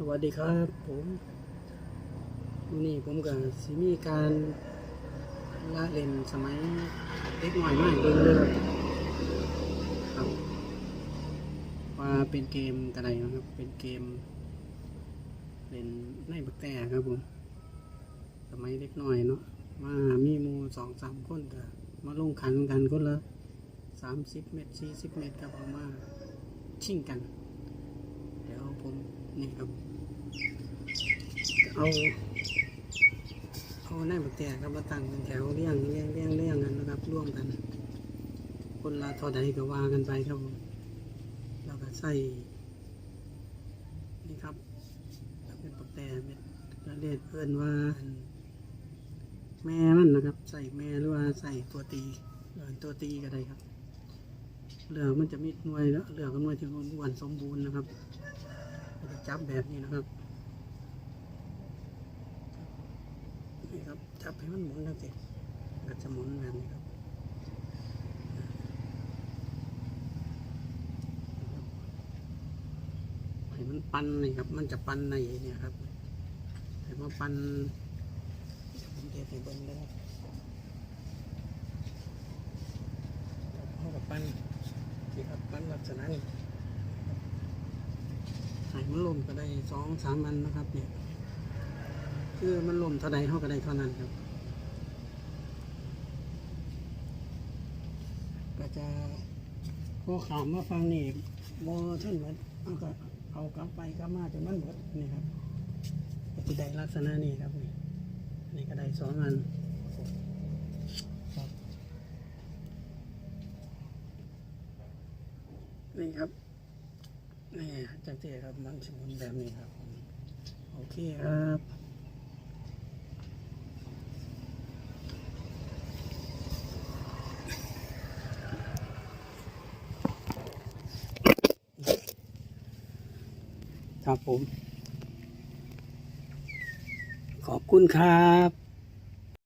สวัสดีครับผมวันนี้ผมกับสิมีการละเล่นสมัยเด็กหน่อยมากเบิ่งเลยครับว่าเป็นเกมกระไดนะครับ เป็นเกม เล่นในบักแต่ครับผม สมัยเด็กน้อยเนาะมามีมูสองสามคนก็มาลงขันกันคนละสามสิบเมตรสี่สิบเมตรครับเอามาชิ่งกัน เดี๋ยวผม นี่ครับ เอาเอาหน้าบักแตกครับมาตั้งเป็นแถวเรียงเรียงเรียงเรียงกันนะครับร่วมกัน คนละท่าใดก็ว่ากันไปครับผมแล้วก็ใส่นี่ครับเป็นบักแตกเป็นระเรียกเพื่อนว่า แม่มันนะครับ ใส่แม่หรือว่าใส่ตัวตีเออตัวตีก็ได้ครับเหลือมันจะมีหน่วยแล้วเหลือก็หน่วยที่อ้วนสมบูรณ์นะครับ จับแบบนี้นะครับนี่ครับจับให้มันหมุนแล้วสิก็จะหมุนแบบนี้ครับให้มันปันนี่ครับ มันจะปันในเนี่ยครับให้มันปันผมเทให้เบิ้งเลยครับเอากับปันนี่ครับปันลักษณะนี้ ให้มันลมก็ได้สองสามอันนะครับเนี่ยคือมันลมเท่าใดเท่าก็ได้เท่านั้นครับ ก็จะพอขามมาฟังนี่บอท่านหมดเอาก็เอากลับไปกลับมาจนมันหมดนี่ครับก็จะได้ลักษณะนี้ครับนี่นี่ก็ได้สองอันนี่ครับ นี่จังเจครับมันสมุนแบบนี้ครับ โอเคครับครับผม ขอบคุณครับ